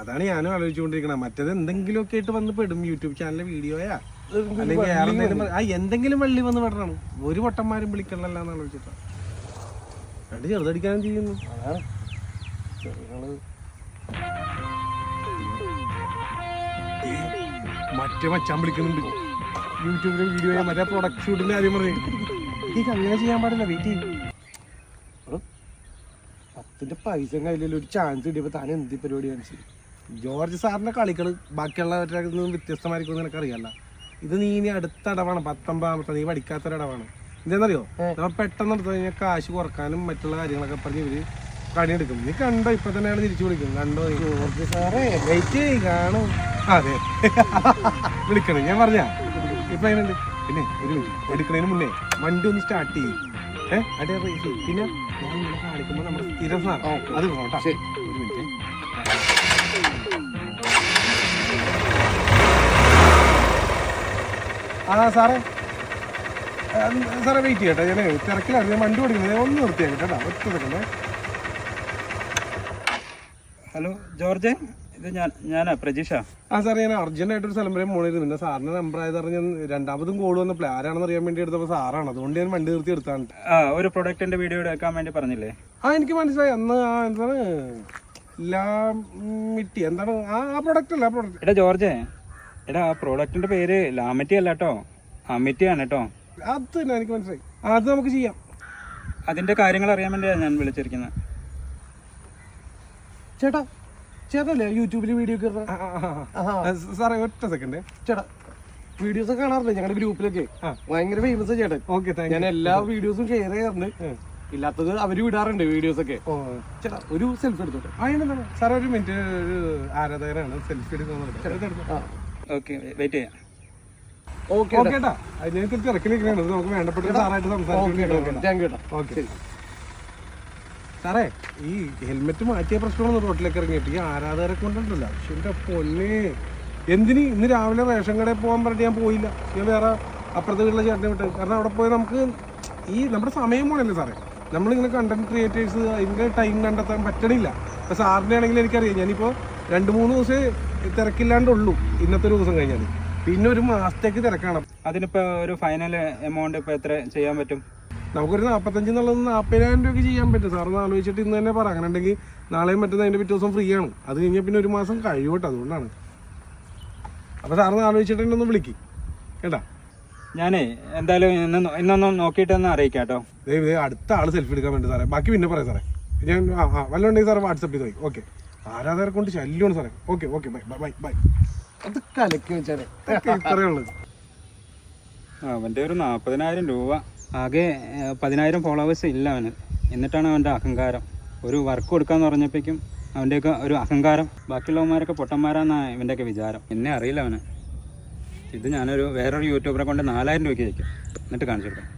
അതാണ് ഞാനും ആലോചിച്ചുകൊണ്ടിരിക്കണം മറ്റേത് എന്തെങ്കിലുമൊക്കെ ആയിട്ട് വന്ന് പെടും യൂട്യൂബ് ചാനലിലെ വീഡിയോയാ അല്ലെങ്കിൽ ആ എന്തെങ്കിലും വള്ളി വന്ന് പെടണം ഒരു പൊട്ടന്മാരും വിളിക്കണല്ലോ എന്ന് ആലോചിച്ചിട്ടാ രണ്ട് ചെറുതടിക്കാനും ചെയ്യുന്നു. അതാണ്. ചെറുകൾ മറ്റേ മച്ചാൻ വിളിക്കുന്നുണ്ട്. യൂട്യൂബിലെ വീഡിയോ മറ്റേ പ്രൊഡക്റ്റ് ഷൂട്ടിന്റെ ആദ്യം പറഞ്ഞു എനിക്ക് അങ്ങനെ ചെയ്യാൻ പാടില്ല വെയിറ്റ് ചെയ്യും. പത്തിന്റെ പൈസ കയ്യിലൊരു ഒരു ചാൻസ് കിട്ടിയപ്പോ താൻ എന്ത് പരിപാടി കാണിച്ചു? ജോർജ് സാറിന്റെ കളികൾ ബാക്കിയുള്ളവരുടെ നിന്നും വ്യത്യസ്തമായിരിക്കും നിനക്ക് അറിയാല്ല ഇത് നീ ഇനി അടുത്ത ഇടവാണ് പത്തൊമ്പതാമത്തെ നീ പഠിക്കാത്തൊരടവാണ് എന്താണെന്നറിയോ നമ്മൾ പെട്ടെന്ന് എടുത്തു കഴിഞ്ഞാൽ കാശ് കുറക്കാനും മറ്റുള്ള കാര്യങ്ങളൊക്കെ പറഞ്ഞ് ഇവർ പണിയെടുക്കും. നീ കണ്ടോ ഇപ്പൊ തന്നെയാണ് തിരിച്ചു വിളിക്കും. കണ്ടോ ജോർജ് സാറേ വെയിറ്റ് കാണും. അതെ. വിളിക്കണം ഞാൻ പറഞ്ഞ. ഇപ്പൊ അതിനുണ്ട് പിന്നെ ഒരു മിനിറ്റ്. എടുക്കുന്നതിന് മുന്നേ വണ്ടി ഒന്ന് സ്റ്റാർട്ട് ചെയ്യും. ഏഹ് അടിയ പിന്നെ ഞാൻ കാണിക്കുമ്പോൾ കാണിക്കുമ്പോ നമ്മുടെ സ്ഥിരം സാധനം. അത് പോട്ടാ ആ സാറേ. സാറേ വെയിറ്റ് ചെയ്യട്ടെ. ഞാൻ തിരക്കിലാണ് ഞാൻ വണ്ടി ഓടിക്കുന്നത് ഒന്ന് നിർത്തിയാൽ കേട്ടോ. ഒറ്റ സെക്കൻഡേ ഹലോ ജോർജ്. ഇത് ഞാൻ ഞാനാ പ്രജീഷ. ആ സാറേ ഞാൻ അർജന്റായിട്ട് ഒരു സ്ഥലം വരെ മോളിരുന്നു പിന്നെ സാറിന്റെ നമ്പർ ആയത് രണ്ടാമതും കോൾ വന്നപ്പോൾ ആരാണെന്ന് അറിയാൻ വേണ്ടി എടുത്തപ്പോൾ സാറാണ്. അതുകൊണ്ട് ഞാൻ വണ്ടി നിർത്തി എടുത്താണ് ആ ഒരു പ്രൊഡക്റ്റിന്റെ വീഡിയോ എടുക്കാൻ വേണ്ടി പറഞ്ഞില്ലേ? ആ എനിക്ക് മനസ്സിലായി. അന്ന് ആ എന്താണ് ലാ മിട്ടി എന്താണ് ആ ആ പ്രൊഡക്റ്റ് അല്ല ആ പ്രൊഡക്റ്റ് എടാ ജോർജ്. എടാ ആ പ്രോഡക്റ്റിന്റെ പേര് ലാമറ്റി അല്ല കേട്ടോ അമിറ്റിയാണ് കേട്ടോ അത് തന്നെ എനിക്ക് മനസ്സിലായി. അത് നമുക്ക് ചെയ്യാം. അതിന്റെ കാര്യങ്ങൾ അറിയാൻ വേണ്ടിയാണ് ഞാൻ വിളിച്ചിരിക്കുന്നത് ചേട്ടാ ചേട്ടല്ലേ യൂട്യൂബിൽ വീഡിയോ ആഹാ. സാറേ ഒറ്റ സെക്കൻഡ് ചേട്ടാ വീഡിയോസ് ഒക്കെ കാണാറില്ലേ? ഞങ്ങളുടെ ഗ്രൂപ്പിലൊക്കെ. ആ. ഭയങ്കര ഫേമസ് ചേട്ടൻ. ഓക്കെ താങ്ക് ഞാൻ എല്ലാ വീഡിയോസും ഷെയർ ചെയ്യാറുണ്ട്. ഇല്ലാത്തത് അവർ വിടാറുണ്ട് വീഡിയോസ് ഒക്കെ. ചേട്ടാ ഒരു സെൽഫി എടുത്തോട്ടെ? സാറേ ഒരു മിനിറ്റ് ഒരു ആരാധകരാണ് സെൽഫി എടുക്കുന്നത് ആ. ഓക്കെ വെയിറ്റ് ചെയ്യാം. ഓക്കെ നമുക്ക് വേണ്ടപ്പെട്ട സാറായിട്ട് ഓക്കെ സാറേ ഈ ഹെൽമെറ്റ് മാറ്റിയ പ്രശ്നമാണ് റോട്ടിലേക്ക് ഇറങ്ങിയിട്ട്? ഈ ആരാധകരെ കൊണ്ടിട്ടില്ല പക്ഷെ എന്റെ പൊന്നെ. എന്തിന് ഇന്ന് രാവിലെ റേഷൻ കടയിൽ പോകാൻ പറഞ്ഞിട്ട് ഞാൻ പോയില്ല? ഞാൻ വേറെ അപ്പുറത്തെ വീട്ടിലെ ചേട്ടനെ വിട്ട്. കാരണം അവിടെ പോയി നമുക്ക് ഈ നമ്മുടെ സമയം പോണല്ലേ സാറേ? നമ്മളിങ്ങനെ കണ്ടന്റ് ക്രിയേറ്റേഴ്സ് അതിന്റെ ടൈം കണ്ടെത്താൻ പറ്റണില്ല. ഇപ്പം സാറിന്റെ ആണെങ്കിൽ എനിക്കറിയാം. ഞാനിപ്പോൾ രണ്ട് മൂന്ന് ദിവസം തിരക്കില്ലാണ്ടുള്ളൂ ഇന്നത്തെ ഒരു ദിവസം കഴിഞ്ഞാൽ പിന്നെ ഒരു മാസത്തേക്ക് തിരക്കാണ്. അതിനിപ്പോ ഒരു ഫൈനൽ എമൗണ്ട് ഇപ്പൊ എത്ര ചെയ്യാൻ പറ്റും? നമുക്കൊരു നാൽപ്പത്തഞ്ച് എന്നുള്ളത് നാൽപ്പതിനായിരം രൂപയ്ക്ക് ചെയ്യാൻ പറ്റും. സാറിന് ആലോചിച്ചിട്ട് ഇന്ന് തന്നെ പറ. അങ്ങനെ ഉണ്ടെങ്കിൽ നാളെയും പറ്റുന്ന അതിന്റെ പിറ്റേ ദിവസം ഫ്രീ ആണ്. അത് കഴിഞ്ഞാൽ പിന്നെ ഒരു മാസം കഴിയോട്ടെ അതുകൊണ്ടാണ്. അപ്പോൾ സാറിന് ആലോചിച്ചിട്ട് എന്നെ ഒന്ന് വിളിക്കും. കേട്ടാ? ഞാനേ എന്തായാലും ഇന്ന് നോക്കിയിട്ട് ഒന്ന് അറിയിക്കാം കേട്ടോ ദൈവം അടുത്ത ആൾ സെൽഫി എടുക്കാൻ വേണ്ടി സാറേ. ബാക്കി പിന്നെ പറയാം സാറേ. ഞാൻ ആ ആ വല്ലതുണ്ടെങ്കിൽ സാറേ വാട്സപ്പ് ചെയ്ത് ഓക്കെ ആരാധകരെ കൊണ്ട് ശല്യമാണ് സാറേ. Okay okay bye bye bye അത് കലക്കി വെച്ചാലേ ഇത്രയേ ഉള്ളത് അവന്റെ ഒരു നാൽപ്പതിനായിരം രൂപ. ആകെ പതിനായിരം ഫോളോവേഴ്സ് ഇല്ല അവന്. എന്നിട്ടാണ് അവന്റെ അഹങ്കാരം. ഒരു വർക്ക് കൊടുക്കാന്ന് പറഞ്ഞപ്പോഴേക്കും അവന്റെയൊക്കെ ഒരു അഹങ്കാരം. ബാക്കിയുള്ളവന്മാരൊക്കെ പൊട്ടന്മാരാന്നാണ് ഇവന്റെയൊക്കെ വിചാരം. എന്നെ അറിയില്ല അവന്. ഇത് ഞാനൊരു വേറൊരു യൂട്യൂബറെ കൊണ്ട് നാലായിരം രൂപയ്ക്ക് വയ്ക്കും എന്നിട്ട് കാണിച്ചു കൊടുക്കാം.